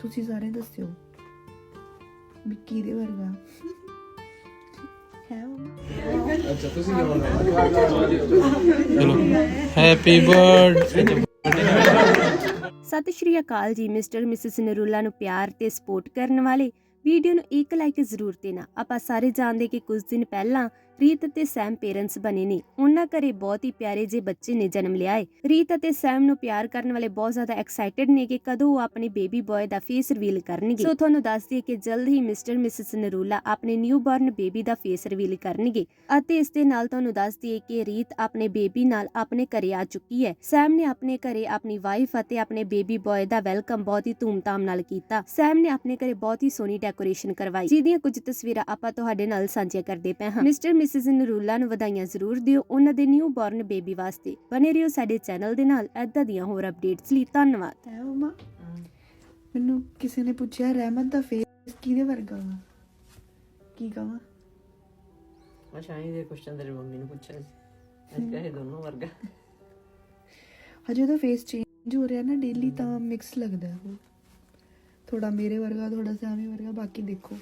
ਤੁਸੀਂ ਸਾਰੇ ਦੱਸਿਓ ਵੀ ਕਿਹਦੇ ਵਰਗਾ? ਹੈ ਮਮਾ? ਅੱਛਾ ਤੁਸੀਂ ਚਲੋ। ਹੈਪੀ ਬਰਥਡੇ ਸਤਿ ਸ਼੍ਰੀ ਅਕਾਲ ਜੀ ਮਿਸਟਰ ਮਿਸਿਸ ਨਰੂਲਾ ਨੂੰ ਪਿਆਰ ਤੇ ਸਪੋਰਟ ਕਰਨ ਵਾਲੇ। ਵੀਡੀਓ ਨੂੰ ਇੱਕ ਲਾਈਕ ਜ਼ਰੂਰ ਦੇਣਾ। ਆਪਾਂ ਸਾਰੇ ਜਾਣਦੇ ਕਿ ਕੁਝ ਦਿਨ ਪਹਿਲਾਂ ਰੀਤ ਅਤੇ ਸੈਮ ਪੇਰੈਂਟਸ ਬਣੇ ਨੇ। ਉਹਨਾਂ ਘਰੇ ਬਹੁਤ ਹੀ ਪਿਆਰੇ ਜੇ ਬੱਚੇ ਨੇ ਜਨਮ ਲਿਆ ਏ। ਰੀਤ ਅਤੇ ਸੈਮ ਨੂੰ ਪਿਆਰ ਕਰਨ ਵਾਲੇ ਬਹੁਤ ਜ਼ਿਆਦਾ ਐਕਸਾਈਟਿਡ ਨੇ ਕਿ ਕਦੋਂ ਉਹ ਆਪਣੇ ਬੇਬੀ ਬॉय ਦਾ ਫੇਸ ਰਿਵੀਲ ਕਰਨਗੇ। ਸੋ ਤੁਹਾਨੂੰ ਦੱਸ ਦਈਏ ਕਿ ਜਲਦ ਹੀ ਮਿਸਟਰ ਮਿਸਿਸ ਨਰੂਲਾ ਆਪਣੇ ਨਿਊਬਰਨ ਬੇਬੀ ਦਾ ਫੇਸ ਰਿਵੀਲ ਕਰਨਗੇ ਅਤੇ ਇਸ ਦੇ ਨਾਲ ਤੁਹਾਨੂੰ ਦੱਸ ਦਈਏ ਕਿ ਰੀਤ ਆਪਣੇ ਬੇਬੀ ਨਾਲ ਆਪਣੇ ਘਰੇ ਆ ਚੁੱਕੀ ਹੈ। ਸੈਮ ਨੇ ਆਪਣੇ ਘਰੇ ਆਪਣੀ ਵਾਈਫ ਅਤੇ ਆਪਣੇ ਬੇਬੀ ਬॉय ਦਾ ਵੈਲਕਮ ਬਹੁਤ ਹੀ ਧੂਮਧਾਮ ਨਾਲ ਕੀਤਾ। ਸੈਮ ਨੇ ਆਪਣੇ ਘਰੇ ਬਹੁਤ ਹੀ ਸੋਹਣੀ ਡੈਕੋਰੇਸ਼ਨ ਕਰਵਾਈ। ਜਿਹਦੀਆਂ ਕੁਝ ਤਸਵੀਰਾਂ ਆਪਾਂ ਤੁਹਾਡੇ ਨਾਲ ਸਾਂਝੀਆਂ ਕਰਦੇ ਪਏ ਹਾਂ। ਮਿਸਟਰ ਮਿਸਿਸ ਨਰੂਲਾ ਨੂੰ ਵਧਾਈਆਂ ਜ਼ਰੂਰ ਦਿਓ। ਉਹਨਾਂ ਦੇ ਨਿਊ ਬੌਰਨ ਬੇਬੀ ਵਾਸਤੇ ਬਨੇ ਰਹੋ ਸਾਡੇ ਚੈਨਲ ਦੇ ਨਾਲ। ਏਦਾਂ ਦੀਆਂ ਹੋਰ ਅਪਡੇਟਸ ਲਈ ਧੰਨਵਾਦ। ਹੈ ਮਮਾ ਮੈਨੂੰ ਕਿਸੇ ਨੇ ਪੁੱਛਿਆ ਰਹਿਮਤ ਦਾ ਫੇਸ ਕਿਹਦੇ ਵਰਗਾ ਵਾ? ਕੀ ਕਹਾਂ ਅੱਛਾ ਇਹ ਦੇ ਕੁਐਸਚਨ ਤੇਰੀ ਮੰਮੀ ਨੂੰ ਪੁੱਛਿਆ ਸੀ। ਅੱਜ ਕਹੇ ਦੋਨੋਂ ਵਰਗਾ। ਹਜੇ ਉਹਦਾ ਫੇਸ ਚੇਂਜ ਹੋ ਰਿਹਾ ਨਾ ਡੇਲੀ ਤਾਂ ਮਿਕਸ ਲੱਗਦਾ ਉਹ ਥੋੜਾ ਮੇਰੇ ਵਰਗਾ ਥੋੜਾ ਸੈਮੀ ਵਰਗਾ ਬਾਕੀ ਦੇਖੋ।